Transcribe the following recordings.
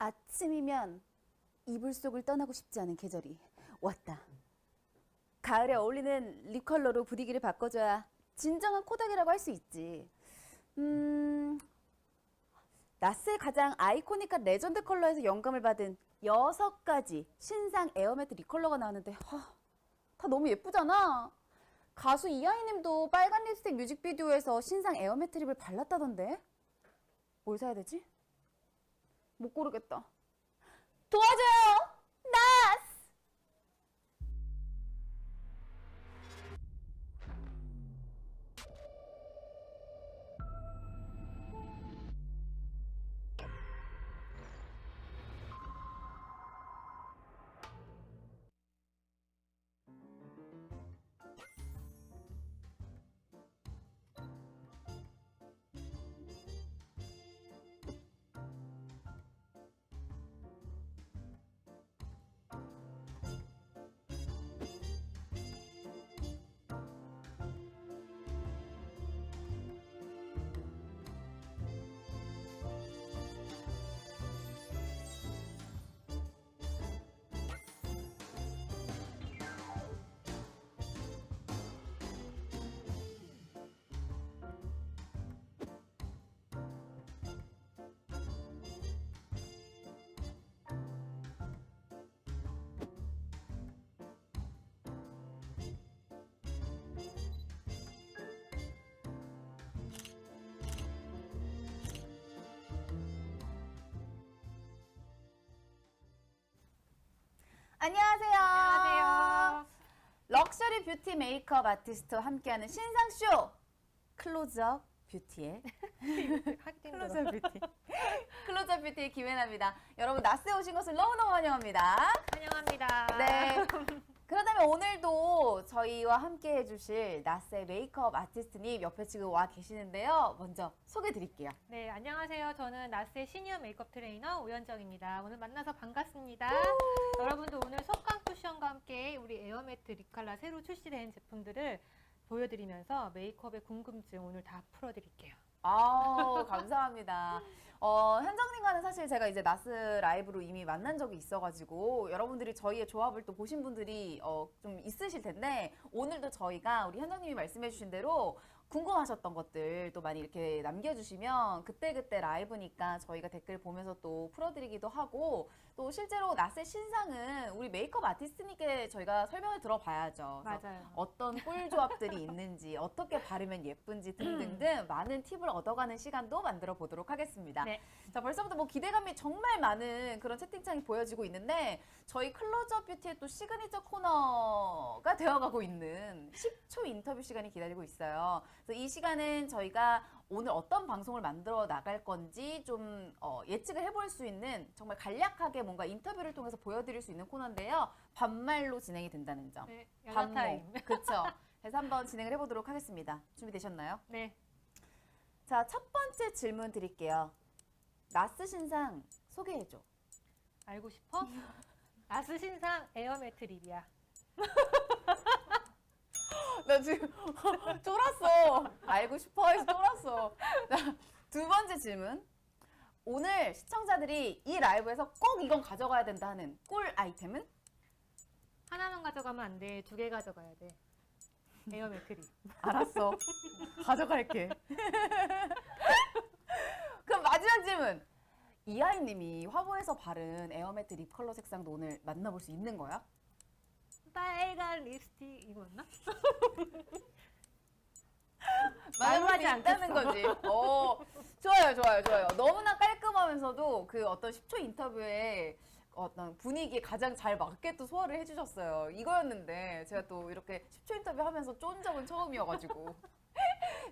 아침이면 이불 속을 떠나고 싶지 않은 계절이 왔다. 가을에 어울리는 립 컬러로 분위기를 바꿔줘야 진정한 코닥이라고 할 수 있지. 음, 나스의 가장 아이코닉한 레전드 컬러에서 영감을 받은 여섯 가지 신상 에어매트 립 컬러가 나왔는데 하, 다 너무 예쁘잖아. 가수 이하이님도 빨간 립스틱 뮤직비디오에서 신상 에어매트 립을 발랐다던데. 뭘 사야 되지? 못 고르겠다. 도와줘요! 안녕하세요. 안녕하세요. 럭셔리 뷰티 메이크업 아티스트와 함께하는 신상쇼 클로즈업 뷰티의. 클로즈업 뷰티 클로즈업 뷰티의 김혜나입니다. 여러분 나스에 오신 것을 너무너무 환영합니다. 환영합니다. 네. 그렇다면 오늘도 저희와 함께 해주실 나스의 메이크업 아티스트님 옆에 지금 와 계시는데요. 먼저 소개 드릴게요. 네, 안녕하세요. 저는 나스의 시니어 메이크업 트레이너 오현정입니다. 오늘 만나서 반갑습니다. 여러분도 오늘 속감 쿠션과 함께 우리 에어매트 립칼라 새로 출시된 제품들을 보여드리면서 메이크업의 궁금증 오늘 다 풀어드릴게요. 아우 감사합니다. 어, 현정님과는 사실 제가 이제 나스 라이브로 이미 만난 적이 있어가지고 여러분들이 저희의 조합을 또 보신 분들이 어, 좀 있으실 텐데 오늘도 저희가 우리 현정님이 말씀해주신 대로 궁금하셨던 것들 또 많이 이렇게 남겨주시면 그때그때 라이브니까 저희가 댓글 보면서 또 풀어드리기도 하고 또 실제로 나스의 신상은 우리 메이크업 아티스트님께 저희가 설명을 들어봐야죠. 그래서 맞아요. 어떤 꿀 조합들이 있는지 어떻게 바르면 예쁜지 등등등 많은 팁을 얻어가는 시간도 만들어 보도록 하겠습니다. 네. 자 벌써부터 뭐 기대감이 정말 많은 그런 채팅창이 보여지고 있는데 저희 클로즈업 뷰티의 또 시그니처 코너가 되어가고 있는 10초 인터뷰 시간이 기다리고 있어요. 그래서 이 시간은 저희가 오늘 어떤 방송을 만들어 나갈 건지 좀 어, 예측을 해볼 수 있는 정말 간략하게 뭔가 인터뷰를 통해서 보여드릴 수 있는 코너인데요. 반말로 진행이 된다는 점. 네, 연하 타임. 그렇죠. 그래서 한번 진행을 해보도록 하겠습니다. 준비되셨나요? 네. 자, 첫 번째 질문 드릴게요. 나스 신상 소개해줘. 알고 싶어? 나스 신상 에어매트 립이야. 나 지금 쫄았어. 알고 싶어 해서 쫄았어. 자, 두 번째 질문. 오늘 시청자들이 이 라이브에서 꼭 이건 가져가야 된다 하는 꿀 아이템은? 하나만 가져가면 안 돼. 두 개 가져가야 돼. 에어매트 립. 알았어. 가져갈게. 그럼 마지막 질문. 이하이님이 화보에서 바른 에어매트 립 컬러 색상도 오늘 만나볼 수 있는 거야? 빨간 립스틱 이거였나? 말하지 있다는 거지. 어, 좋아요, 좋아요, 좋아요. 너무나 깔끔하면서도 그 어떤 10초 인터뷰에 어떤 분위기에 가장 잘 맞게 또 소화를 해주셨어요. 이거였는데 제가 또 이렇게 10초 인터뷰 하면서 쫀 적은 처음이어가지고.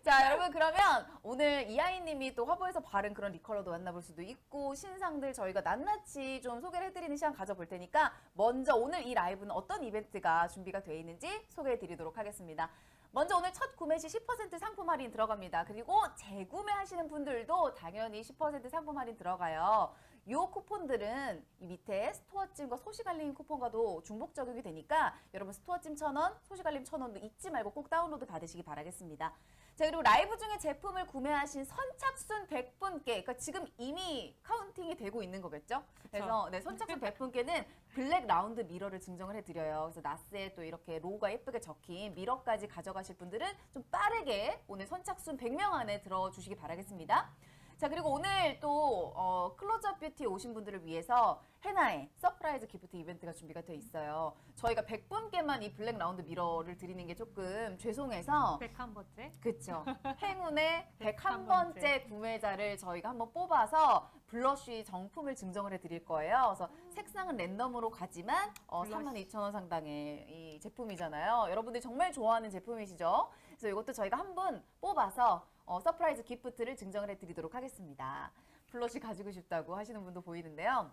자, 여러분 그러면 오늘 이하이님이 또 화보에서 바른 그런 립컬러도 만나볼 수도 있고 신상들 저희가 낱낱이 좀 소개를 해드리는 시간 가져볼 테니까 먼저 오늘 이 라이브는 어떤 이벤트가 준비가 되어 있는지 소개해드리도록 하겠습니다. 먼저 오늘 첫 구매 시 10% 상품 할인 들어갑니다. 그리고 재구매 하시는 분들도 당연히 10% 상품 할인 들어가요. 이 쿠폰들은 이 밑에 스토어찜과 소식알림 쿠폰과도 중복 적용이 되니까 여러분 스토어찜 1,000원, 소식알림 1,000원도 잊지 말고 꼭 다운로드 받으시기 바라겠습니다. 자 그리고 라이브 중에 제품을 구매하신 선착순 100분께 그러니까 지금 이미 카운팅이 되고 있는 거겠죠? 그래서 네, 선착순 100분께는 블랙 라운드 미러를 증정을 해드려요. 그래서 나스에 또 이렇게 로고가 예쁘게 적힌 미러까지 가져가실 분들은 좀 빠르게 오늘 선착순 100명 안에 들어주시기 바라겠습니다. 자 그리고 오늘 또 어, 클로즈업 뷰티에 오신 분들을 위해서 해나의 서프라이즈 기프트 이벤트가 준비가 되어 있어요. 저희가 100분께만 이 블랙 라운드 미러를 드리는 게 조금 죄송해서 101번째. 그쵸. 행운의 101 101번째 구매자를 저희가 한번 뽑아서 블러쉬 정품을 증정을 해드릴 거예요. 그래서 색상은 랜덤으로 가지만 어, 블러쉬. 32,000원 상당의 이 제품이잖아요. 여러분들이 정말 좋아하는 제품이시죠? 그래서 이것도 저희가 한 분 뽑아서 어, 서프라이즈 기프트를 증정을 해드리도록 하겠습니다. 블러쉬 가지고 싶다고 하시는 분도 보이는데요.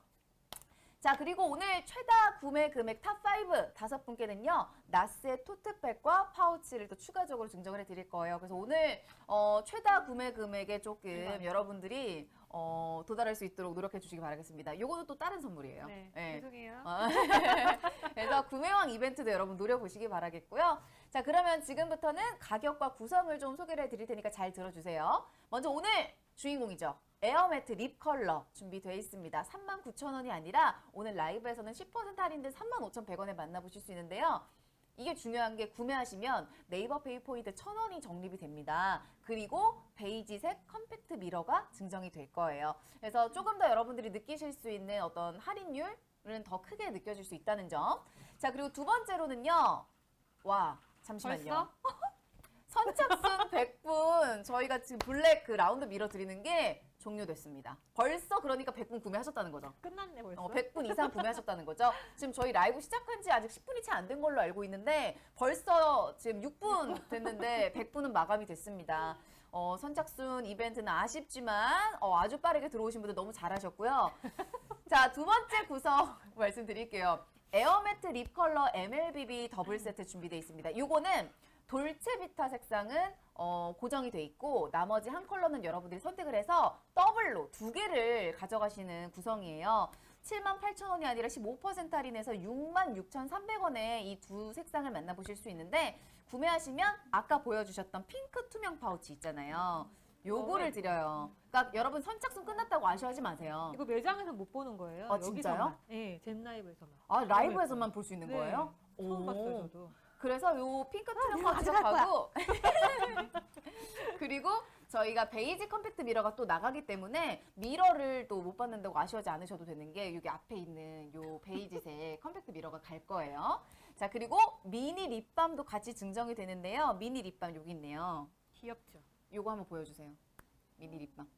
자 그리고 오늘 최다 구매 금액 탑5 다섯 분께는요 나스의 토트백과 파우치를 또 추가적으로 증정을 해드릴 거예요 그래서 오늘 어, 최다 구매 금액에 조금. 여러분들이 어, 도달할 수 있도록 노력해 주시기 바라겠습니다 요거는 또 다른 선물이에요 네. 예. 죄송해요. 어, 그래서 구매왕 이벤트도 여러분 노려보시기 바라겠고요. 자, 그러면 지금부터는 가격과 구성을 좀 소개를 해드릴 테니까 잘 들어주세요. 먼저 오늘 주인공이죠. 에어매트 립 컬러 준비되어 있습니다. 39,000원이 아니라 오늘 라이브에서는 10% 할인된 35,100원에 만나보실 수 있는데요. 이게 중요한 게 구매하시면 네이버 페이 포인트 1,000원이 적립이 됩니다. 그리고 베이지색 컴팩트 미러가 증정이 될 거예요. 그래서 조금 더 여러분들이 느끼실 수 있는 어떤 할인율은 더 크게 느껴질 수 있다는 점. 자, 그리고 두 번째로는요. 와, 잠시만요. 선착순 100분 저희가 지금 블랙 그 라운드 미러 드리는 게 종료됐습니다. 벌써 그러니까 100분 구매하셨다는 거죠. 끝났네 벌써. 어, 100분 이상 구매하셨다는 거죠. 지금 저희 라이브 시작한 지 아직 10분이 채 안 된 걸로 알고 있는데 벌써 지금 6분 됐는데 100분은 마감이 됐습니다. 어, 선착순 이벤트는 아쉽지만 어, 아주 빠르게 들어오신 분들 너무 잘하셨고요. 자, 두 번째 구성 말씀드릴게요. 에어매트 립 컬러 MLBB 더블 세트 준비되어 있습니다. 요거는 돌체비타 색상은 어, 고정이 돼 있고 나머지 한 컬러는 여러분들이 선택을 해서 더블로 두 개를 가져가시는 구성이에요. 78,000원이 아니라 15% 할인해서 66,300원에 이 두 색상을 만나보실 수 있는데 구매하시면 아까 보여주셨던 핑크 투명 파우치 있잖아요. 요거를 드려요. 그러니까 여러분 선착순 끝났다고 아쉬워하지 마세요. 이거 매장에서 못 보는 거예요. 아, 진짜요? 여기서만. 네, 젠라이브에서만. 아 라이브에서만 볼 수 있는 네, 거예요? 처음 오. 봤어요 저도. 그래서 요 핑크 투명 이거 파우치가 가져갈 가고 그리고 저희가 베이지 컴팩트 미러가 또 나가기 때문에 미러를 또 못 받는다고 아쉬워하지 않으셔도 되는 게 여기 앞에 있는 요 베이지색 컴팩트 미러가 갈 거예요. 자 그리고 미니 립밤도 같이 증정이 되는데요. 미니 립밤 여기 있네요. 귀엽죠. 요거 한번 보여주세요. 미니 립밤.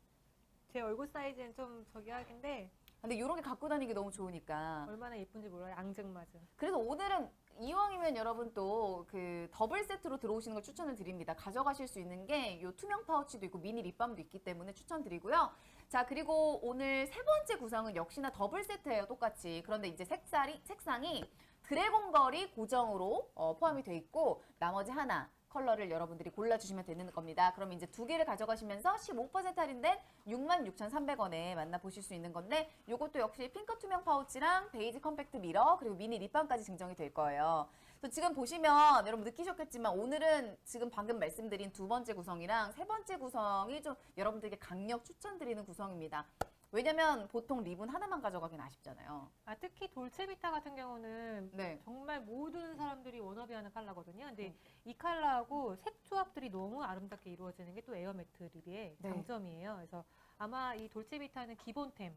제 얼굴 사이즈는 좀 저기 하긴데 근데 요런 게 갖고 다니기 너무 좋으니까 얼마나 예쁜지 몰라요. 앙증맞은. 그래서 오늘은 이왕이면 여러분 또 그 더블 세트로 들어오시는 걸 추천을 드립니다. 가져가실 수 있는 게요 투명 파우치도 있고 미니 립밤도 있기 때문에 추천드리고요. 자 그리고 오늘 세 번째 구성은 역시나 더블 세트예요. 똑같이. 그런데 이제 색깔이 색상이 드래곤걸이 고정으로 어, 포함이 돼 있고 나머지 하나 컬러를 여러분들이 골라주시면 되는 겁니다. 그럼 이제 두 개를 가져가시면서 15% 할인된 66,300원에 만나보실 수 있는 건데 이것도 역시 핑크 투명 파우치랑 베이지 컴팩트 미러 그리고 미니 립밤까지 증정이 될 거예요. 그래서 지금 보시면 여러분 느끼셨겠지만 오늘은 지금 방금 말씀드린 두 번째 구성이랑 세 번째 구성이 좀 여러분들에게 강력 추천드리는 구성입니다. 왜냐면 보통 립은 하나만 가져가긴 아쉽잖아요. 아 특히 돌체비타 같은 경우는 네. 정말 모든 사람들이 워너비하는 컬러거든요. 근데 음. 이 컬러하고 색 조합들이 너무 아름답게 이루어지는 게 또 에어매트 립의 네. 장점이에요. 그래서 아마 이 돌체비타는 기본템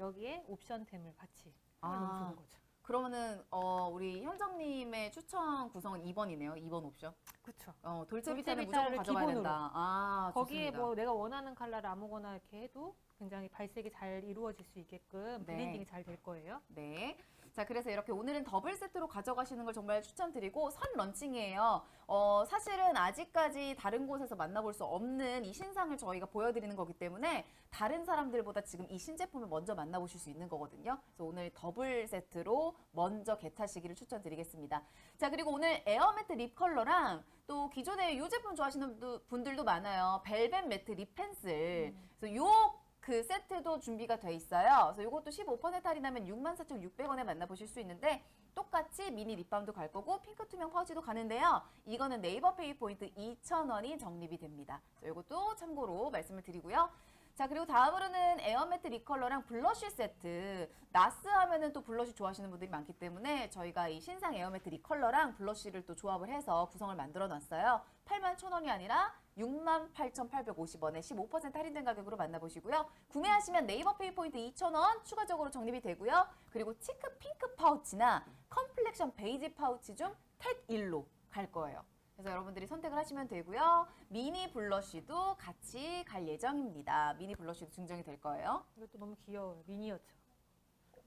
여기에 옵션템을 같이 아. 좋은 거죠. 그러면은 어, 우리 현정님의 추천 구성은 2번이네요. 2번 옵션. 그렇죠. 어, 돌체비타는 돌체비타를 무조건 가져가야 기본으로. 된다. 아, 거기에 좋습니다. 뭐 내가 원하는 컬러를 아무거나 이렇게 해도 굉장히 발색이 잘 이루어질 수 있게끔 네. 블렌딩이 잘 될 거예요. 네. 자, 그래서 이렇게 오늘은 더블 세트로 가져가시는 걸 정말 추천드리고 선 런칭이에요. 어, 사실은 아직까지 다른 곳에서 만나볼 수 없는 이 신상을 저희가 보여드리는 거기 때문에 다른 사람들보다 지금 이 신제품을 먼저 만나보실 수 있는 거거든요. 그래서 오늘 더블 세트로 먼저 겟하시기를 추천드리겠습니다. 자, 그리고 오늘 에어매트 립 컬러랑 또 기존에 이 제품 좋아하시는 분들도 많아요. 벨벳 매트 립 펜슬. 그래서 요 그 세트도 준비가 돼 있어요. 그래서 이것도 15% 할인하면 64,600원에 만나보실 수 있는데 똑같이 미니 립밤도 갈 거고 핑크 투명 파우치도 가는데요. 이거는 네이버 페이 포인트 2,000원이 적립이 됩니다. 그래서 이것도 참고로 말씀을 드리고요. 자, 그리고 다음으로는 에어매트 리컬러랑 블러쉬 세트. 나스 하면은 또 블러쉬 좋아하시는 분들이 많기 때문에 저희가 이 신상 에어매트 리컬러랑 블러쉬를 또 조합을 해서 구성을 만들어 놨어요. 8만 1천 원이 아니라 6만 8,850원에 15% 할인된 가격으로 만나보시고요. 구매하시면 네이버 페이 포인트 2,000원 추가적으로 적립이 되고요. 그리고 치크 핑크 파우치나 컴플렉션 베이지 파우치 중 택 1로 갈 거예요. 그래서 여러분들이 선택을 하시면 되고요. 미니 블러쉬도 같이 갈 예정입니다. 미니 블러쉬도 증정이 될 거예요. 이것도 너무 귀여워요. 미니어처.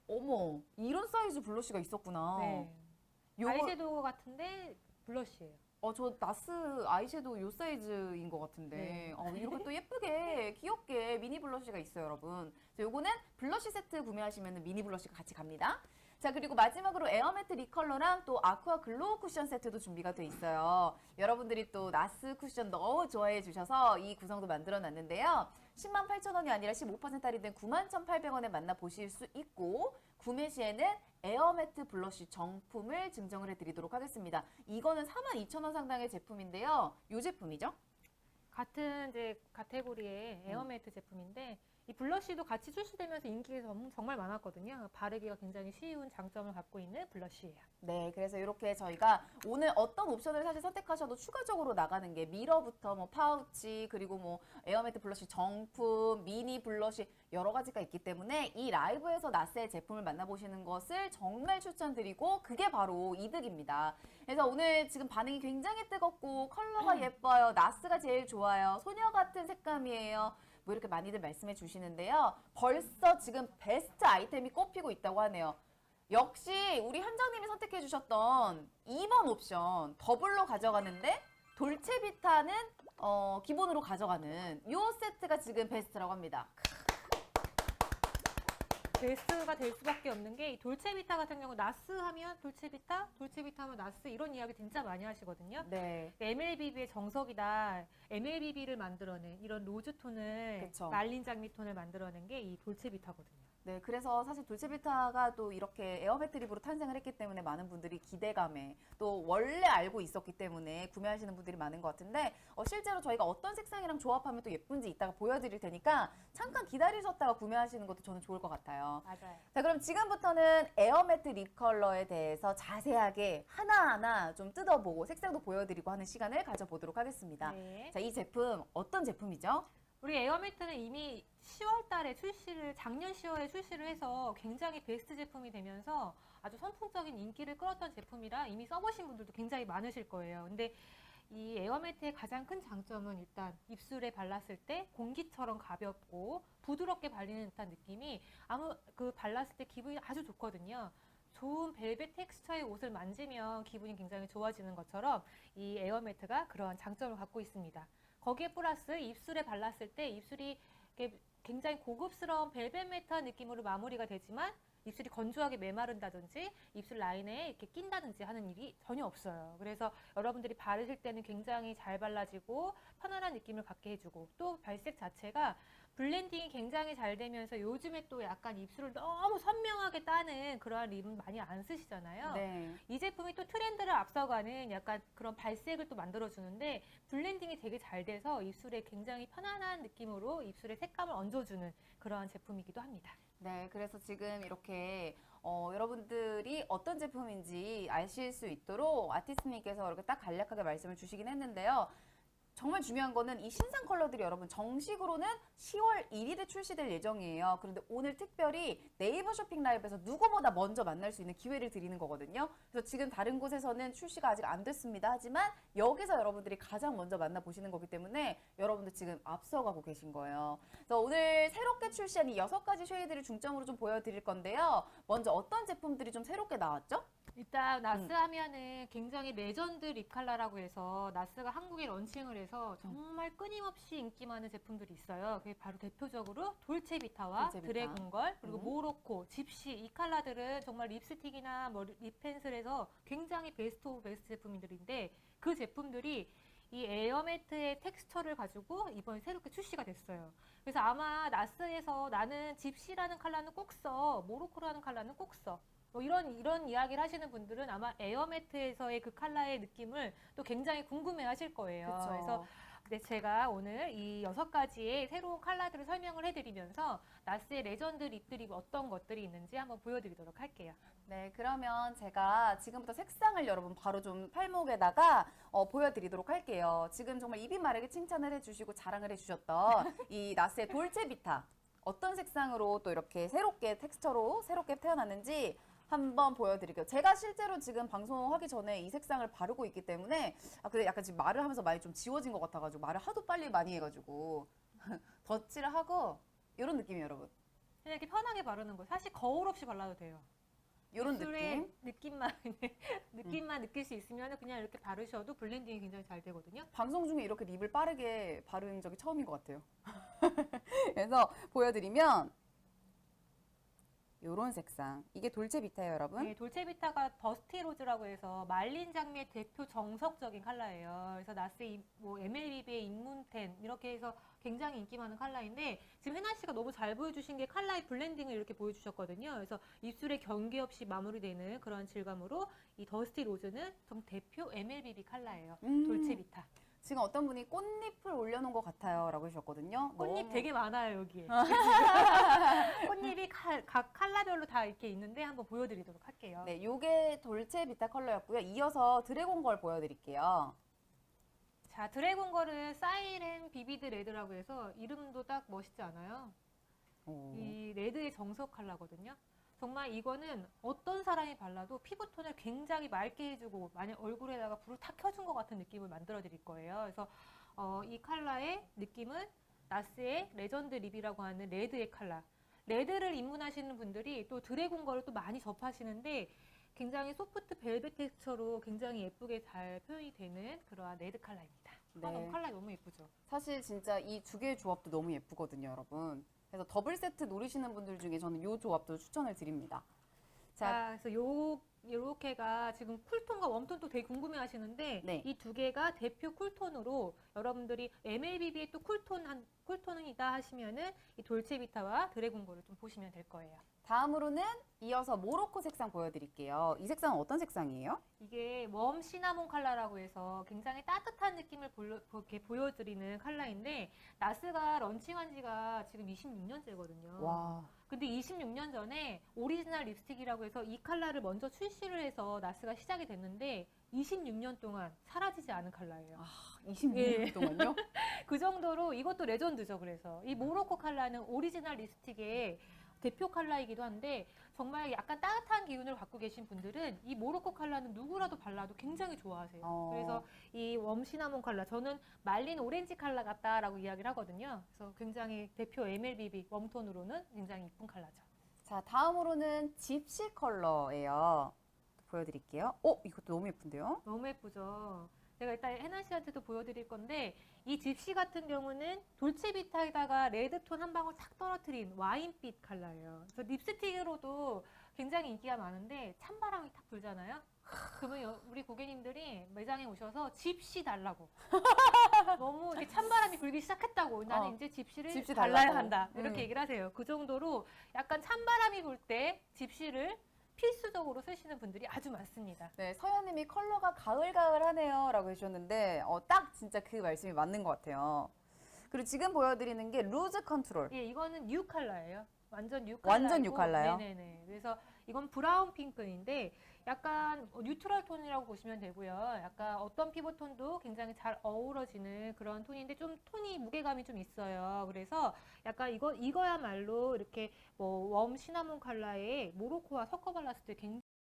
어머, 이런 사이즈 블러쉬가 있었구나. 네. 요거, 아이섀도우 같은데 블러쉬예요. 어, 저 나스 아이섀도우 요 사이즈인 것 같은데. 네. 어, 이렇게 또 예쁘게, 귀엽게 미니 블러쉬가 있어요, 여러분. 자, 요거는 블러쉬 세트 구매하시면 미니 블러쉬가 같이 갑니다. 자, 그리고 마지막으로 에어매트 리컬러랑 또 아쿠아 글로우 쿠션 세트도 준비가 돼 있어요. 여러분들이 또 나스 쿠션 너무 좋아해 주셔서 이 구성도 만들어 놨는데요. 10만 8천 원이 아니라 15% 할인된 9만 1,800원에 만나보실 수 있고, 구매 시에는 에어매트 블러쉬 정품을 증정을 해드리도록 하겠습니다. 이거는 4만 2천 원 상당의 제품인데요. 이 제품이죠? 같은 이제 카테고리의 음. 에어매트 제품인데 이 블러쉬도 같이 출시되면서 인기가 정- 정말 많았거든요. 바르기가 굉장히 쉬운 장점을 갖고 있는 블러쉬예요. 네, 그래서 이렇게 저희가 오늘 어떤 옵션을 사실 선택하셔도 추가적으로 나가는 게 미러부터 뭐 파우치 그리고 뭐 에어매트 블러쉬 정품, 미니 블러쉬 여러 가지가 있기 때문에 이 라이브에서 나스의 제품을 만나보시는 것을 정말 추천드리고 그게 바로 이득입니다. 그래서 오늘 지금 반응이 굉장히 뜨겁고 컬러가 예뻐요. 나스가 제일 좋아요. 소녀 같은 색감이에요. 뭐 이렇게 많이들 말씀해 주시는데요. 벌써 지금 베스트 아이템이 꼽히고 있다고 하네요. 역시 우리 현장님이 선택해 주셨던 2번 옵션 더블로 가져가는데 돌체비타는 어, 기본으로 가져가는 요 세트가 지금 베스트라고 합니다. 베스트가 될 수밖에 없는 게 이 돌체비타 같은 경우 나스 하면 돌체비타, 돌체비타 하면 나스 이런 이야기 진짜 많이 하시거든요. 네. MLBB의 정석이다. MLBB를 만들어낸 이런 로즈 톤을 그쵸. 말린 장미 톤을 만들어낸 게 이 돌체비타거든요. 네, 그래서 사실 돌체비타가 또 이렇게 에어매트 립으로 탄생을 했기 때문에 많은 분들이 기대감에 또 원래 알고 있었기 때문에 구매하시는 분들이 많은 것 같은데 어, 실제로 저희가 어떤 색상이랑 조합하면 또 예쁜지 이따가 보여드릴 테니까 잠깐 기다리셨다가 구매하시는 것도 저는 좋을 것 같아요. 맞아요. 자, 그럼 지금부터는 에어매트 립 컬러에 대해서 자세하게 하나하나 좀 뜯어보고 색상도 보여드리고 하는 시간을 가져보도록 하겠습니다. 네. 자, 이 제품 어떤 제품이죠? 우리 에어매트는 이미 10월 달에 출시를 작년 10월에 출시를 해서 굉장히 베스트 제품이 되면서 아주 선풍적인 인기를 끌었던 제품이라 이미 써보신 분들도 굉장히 많으실 거예요. 근데 이 에어매트의 가장 큰 장점은 일단 입술에 발랐을 때 공기처럼 가볍고 부드럽게 발리는 듯한 느낌이 아무 그 발랐을 때 기분이 아주 좋거든요. 좋은 벨벳 텍스처의 옷을 만지면 기분이 굉장히 좋아지는 것처럼 이 에어매트가 그러한 장점을 갖고 있습니다. 거기에 플러스 입술에 발랐을 때 입술이 굉장히 고급스러운 벨벳 매트한 느낌으로 마무리가 되지만 입술이 건조하게 메마른다든지 입술 라인에 이렇게 낀다든지 하는 일이 전혀 없어요. 그래서 여러분들이 바르실 때는 굉장히 잘 발라지고 편안한 느낌을 갖게 해주고 또 발색 자체가 블렌딩이 굉장히 잘 되면서 요즘에 또 약간 입술을 너무 선명하게 따는 그러한 립은 많이 안 쓰시잖아요. 네. 이 제품이 또 트렌드를 앞서가는 약간 그런 발색을 또 만들어주는데 블렌딩이 되게 잘 돼서 입술에 굉장히 편안한 느낌으로 입술에 색감을 얹어주는 그러한 제품이기도 합니다. 네, 그래서 지금 이렇게 어, 여러분들이 어떤 제품인지 아실 수 있도록 아티스트님께서 이렇게 딱 간략하게 말씀을 주시긴 했는데요. 정말 중요한 거는 이 신상 컬러들이 여러분 정식으로는 10월 1일에 출시될 예정이에요. 그런데 오늘 특별히 네이버 쇼핑 라이브에서 누구보다 먼저 만날 수 있는 기회를 드리는 거거든요. 그래서 지금 다른 곳에서는 출시가 아직 안 됐습니다. 하지만 여기서 여러분들이 가장 먼저 만나보시는 거기 때문에 여러분들 지금 앞서가고 계신 거예요. 그래서 오늘 새롭게 출시한 이 여섯 가지 쉐이드를 중점으로 좀 보여드릴 건데요. 먼저 어떤 제품들이 좀 새롭게 나왔죠? 일단 나스 음. 하면은 굉장히 레전드 립 컬러라고 해서 나스가 한국에 런칭을 해서 정말 끊임없이 인기 많은 제품들이 있어요. 그게 바로 대표적으로 돌체비타와 돌체비타. 드래곤걸 그리고 음. 모로코, 집시 이 컬러들은 정말 립스틱이나 뭐 립펜슬에서 굉장히 베스트 오브 베스트 제품들인데 그 제품들이 이 에어매트의 텍스처를 가지고 이번에 새롭게 출시가 됐어요. 그래서 아마 나스에서 나는 집시라는 컬러는 꼭 써, 모로코라는 컬러는 꼭 써. 뭐 이런 이런 이야기를 하시는 분들은 아마 에어매트에서의 그 컬러의 느낌을 또 굉장히 궁금해하실 거예요. 그쵸. 그래서 네, 제가 오늘 이 여섯 가지의 새로운 컬러들을 설명을 해드리면서 나스의 레전드 립들이 어떤 것들이 있는지 한번 보여드리도록 할게요. 네, 그러면 제가 지금부터 색상을 여러분 바로 좀 팔목에다가 어, 보여드리도록 할게요. 지금 정말 입이 마르게 칭찬을 해주시고 자랑을 해주셨던 이 나스의 돌체비타. 어떤 색상으로 또 이렇게 새롭게 텍스처로 새롭게 태어났는지 한번 보여드릴게요. 제가 실제로 지금 방송하기 전에 이 색상을 바르고 있기 때문에 아 근데 약간 지금 말을 하면서 많이 좀 지워진 것 같아가지고 말을 하도 빨리 많이 해가지고 덧칠을 하고 이런 느낌이에요, 여러분. 그냥 이렇게 편하게 바르는 거예요. 사실 거울 없이 발라도 돼요. 이런 입술의 느낌. 느낌 만 느낌만 느낄 수 있으면 그냥 이렇게 바르셔도 블렌딩이 굉장히 잘 되거든요. 방송 중에 이렇게 립을 빠르게 바른 적이 처음인 것 같아요. 그래서 보여드리면 이런 색상. 이게 돌체비타예요, 여러분. 네, 돌체비타가 더스티 로즈라고 해서 말린 장미의 대표 정석적인 컬러예요. 그래서 나스의 뭐 MLB의 입문텐 이렇게 해서 굉장히 인기 많은 컬러인데 지금 혜나 씨가 너무 잘 보여주신 게 컬러의 블렌딩을 이렇게 보여주셨거든요. 그래서 입술에 경계 없이 마무리되는 그런 질감으로 이 더스티 로즈는 좀 대표 MLBB 컬러예요. 음, 돌체비타. 지금 어떤 분이 꽃잎을 올려놓은 것 같아요, 라고 해주셨거든요. 꽃잎 너무- 되게 많아요 여기에. 꽃잎이 칼- 각 컬러별로 다 이렇게 있는데 한번 보여드리도록 할게요. 네, 요게 돌체 비타 컬러였고요. 이어서 드래곤 걸 보여드릴게요. 자 드래곤 걸은 사이렌 비비드 레드라고 해서 이름도 딱 멋있지 않아요? 오. 이 레드의 정석 컬러거든요. 정말 이거는 어떤 사람이 발라도 피부톤을 굉장히 맑게 해주고 만약 얼굴에다가 불을 탁 켜준 것 같은 느낌을 만들어 드릴 거예요. 그래서 어, 이 컬러의 느낌은 나스의 레전드 립이라고 하는 레드의 컬러. 레드를 입문하시는 분들이 또 드래곤 걸을 또 많이 접하시는데 굉장히 소프트 벨벳 텍스처로 굉장히 예쁘게 잘 표현이 되는 그러한 레드 컬러입니다. 아, 네. 너무 컬러 너무 예쁘죠? 사실 진짜 이 두 개의 조합도 너무 예쁘거든요, 여러분. 그래서 더블 세트 노리시는 분들 중에 저는 이 조합도 추천을 드립니다. 자, 자, 그래서 요 요렇게가 지금 쿨톤과 웜톤도 되게 궁금해 하시는데 네. 이 두 개가 대표 쿨톤으로 여러분들이 MLBB의 또 쿨톤 한 쿨톤이다 하시면은 이 돌체비타와 드래곤볼을 좀 보시면 될 거예요. 다음으로는 이어서 모로코 색상 보여드릴게요. 이 색상은 어떤 색상이에요? 이게 웜 시나몬 컬러라고 해서 굉장히 따뜻한 느낌을 보여, 이렇게 보여드리는 컬러인데 나스가 런칭한 지가 지금 26년째거든요. 와, 근데 26년 전에 오리지널 립스틱이라고 해서 이 컬러를 먼저 출시를 해서 나스가 시작이 됐는데 26년 동안 사라지지 않은 컬러예요. 26년 예. 동안요? 그 정도로 이것도 레전드죠. 그래서 이 모로코 컬러는 오리지널 립스틱의 대표 컬러이기도 한데 정말 약간 따뜻한 기운을 갖고 계신 분들은 이 모로코 컬러는 누구라도 발라도 굉장히 좋아하세요. 어. 그래서 이 웜시나몬 컬러 저는 말린 오렌지 컬러 같다라고 이야기를 하거든요. 그래서 굉장히 대표 MLBB 웜톤으로는 굉장히 이쁜 컬러죠. 자, 다음으로는 집시 컬러예요. 보여드릴게요. 어, 이것도 너무 예쁜데요? 너무 예쁘죠. 제가 일단 해나 씨한테도 보여드릴 건데 이 집시 같은 경우는 돌체비타에다가 레드톤 한 방울 탁 떨어뜨린 와인빛 컬러예요. 그래서 립스틱으로도 굉장히 인기가 많은데 찬바람이 탁 불잖아요. 그러면 여- 우리 고객님들이 매장에 오셔서 집시 달라고. 너무 이렇게 찬바람이 불기 시작했다고. 나는 어, 이제 집시를 집시 달라고. 한다. 이렇게 음. 얘기를 하세요. 그 정도로 약간 찬바람이 불 때 집시를 필수적으로 쓰시는 분들이 아주 많습니다. 네, 서현님이 컬러가 가을가을하네요. 라고 해주셨는데, 어, 딱 진짜 그 말씀이 맞는 것 같아요. 그리고 지금 보여드리는 게 루즈 컨트롤. 예, 이거는 뉴 컬러예요. 완전 뉴 컬러. 완전 뉴 컬러요? 네네네. 그래서 이건 브라운 핑크인데 약간 뉴트럴 톤이라고 보시면 되고요. 약간 어떤 피부 톤도 굉장히 잘 어우러지는 그런 톤인데 좀 톤이 무게감이 좀 있어요. 그래서 약간 이거 이거야말로 이렇게 뭐 웜 시나몬 컬러의 모로코와 섞어 발랐을 때 굉장히